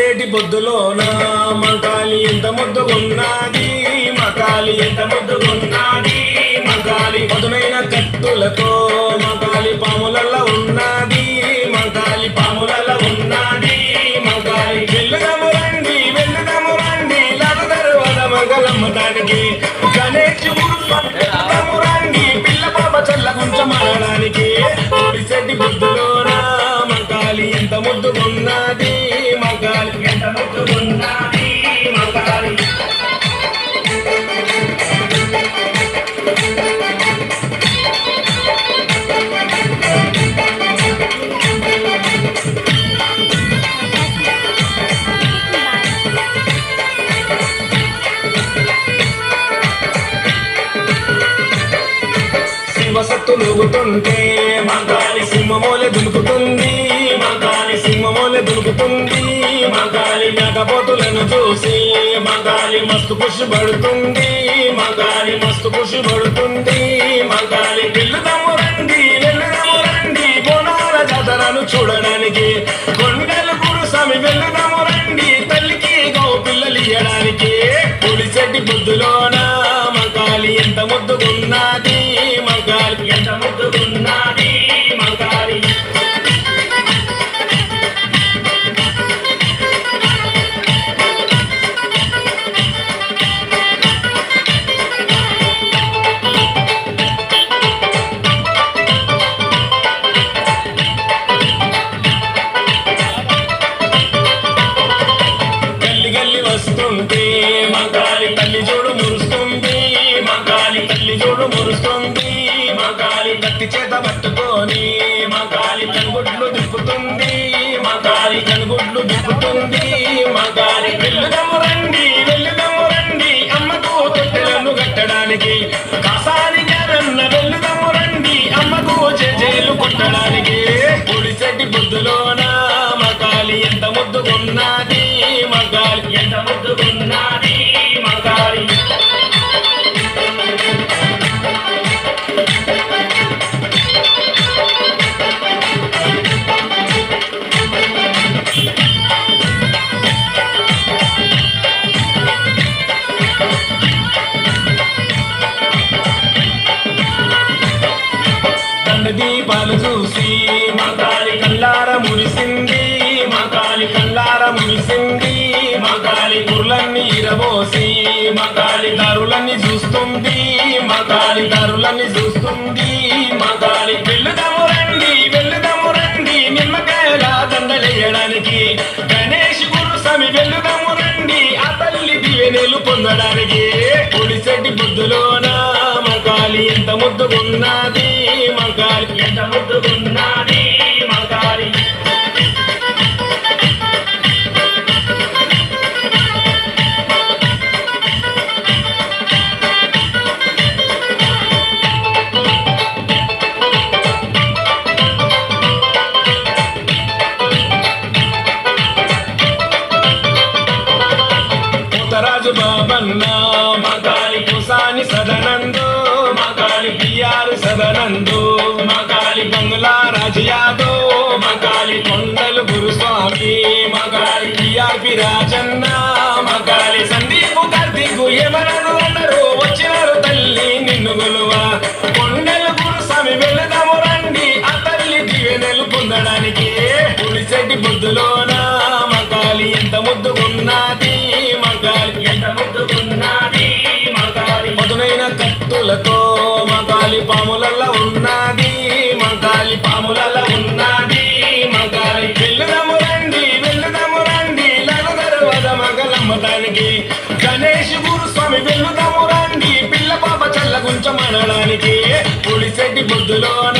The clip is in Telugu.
బొద్దులోన మకాలి ఎంత ముద్దుగున్నది మకాలి ఎంత ముద్దుగున్నది మకాలి పదునైన కత్తులతో మకాలి పాములలో ఉన్నది. మకాలి పాములలో ఉన్నది. మకాలి వెళ్ళదము రండి వెళ్ళదము రండి. లరదరు వదమగలమ్మ దానికి గణేష్ వెళ్ళదము రండి. పిల్ల పాప చల్ల కొంచెం ఆడడానికి చెడ్డి బుద్ధులోన మకాలి ఎంత ముద్దుగున్నది మకాలి ఎంత ముద్దుగున్నది మకాలి శివసత్తు నూగుతుంటే మగాలి సింహమోలే దులుకుతుంది మగాలి సింహమోలే దులుకుతుంది. మగాలి మేకపోతులను చూసి మగాలి మస్తు ఖుషి పడుతుంది మగాలి మస్తు ఖుషి పడుతుంది మగాలి వెళ్ళుదాము రండి వెళ్ళుదాము రండి బోనాల జాతరను చూడడానికి. కొండలు గురుస్వామి వెళ్ళుదాము రండి తల్లికి గో పిల్లలు ఇయ్యడానికి. పులిచెట్టి బుద్ధులోన మగాలి ఎంత ముద్దుగున్నది తల్లి జోడు మురుస్తుంది మగాలి తల్లి జోడు మురుస్తుంది మగాలి కత్తి చేత పట్టుకొని మగాలి కనుగుడ్లు దిప్పుతుంది మగాలి కనుగుడ్లు దిప్పుతుంది మగాలి వెళ్ళుదము రండి వెళ్ళుదము రండి అమ్మకు తొట్టెలను కట్టడానికి కాసాని జగన్న వెళ్ళుదము రండి అమ్మకు జేజేలు కొట్టడానికి. పొడిచెట్టి బుద్ధులోన మగాలి ఎంత ముద్దుకున్నది మగాలి ఎంత చూస్తుంది. మగాలి దారులని చూస్తుంది. మగాలి వెళ్ళుదాము రండి వెళ్ళుదాము రండి. నిమ్మకాయల దండలేయడానికి గణేష్ గురుస్వామి వెళ్ళుదాము రండి. ఆ తల్లి దీవెనలు పొందడానికి పొడిచెట్టి బుద్ధులోన? మగాలి ఎంత ముద్దుకున్నది మగాలి ఎంత ముద్దుగున్నది? బియ్యారు సదనందు మగాలి బంగ్లా రాజయాదో మగాలి కొండలు గురుస్వామి మకాలి టిఆర్పి రాజన్న మగాలి సందీపు కార్తీకు ఎవరను అన్నారు వచ్చినారు తల్లి నిన్ను గొలువ. కొండలు గురుస్వామి వెళదాము రండి ఆ తల్లి దివెనలు పొందడానికి పులిచెట్టి బుద్ధులోన మకాలి ఎంత ముద్దుగున్నది మగాలి ఎంత ముద్దుగున్నది మకాలి మధునైన కత్తులతో మంగాలి పాములలో ఉన్నది మంగాలి పాములలో ఉన్నది. మంగాలి వెళ్ళుదాము రండి వెళ్ళుదాము రండి. లనదరు వద మగలమ్మటానికి గణేష్ గురుస్వామి వెళ్ళుదాము రండి. పిల్ల పాప చల్ల గుంచమనడానికి అనడానికి పులిచెట్టి బుద్ధులోన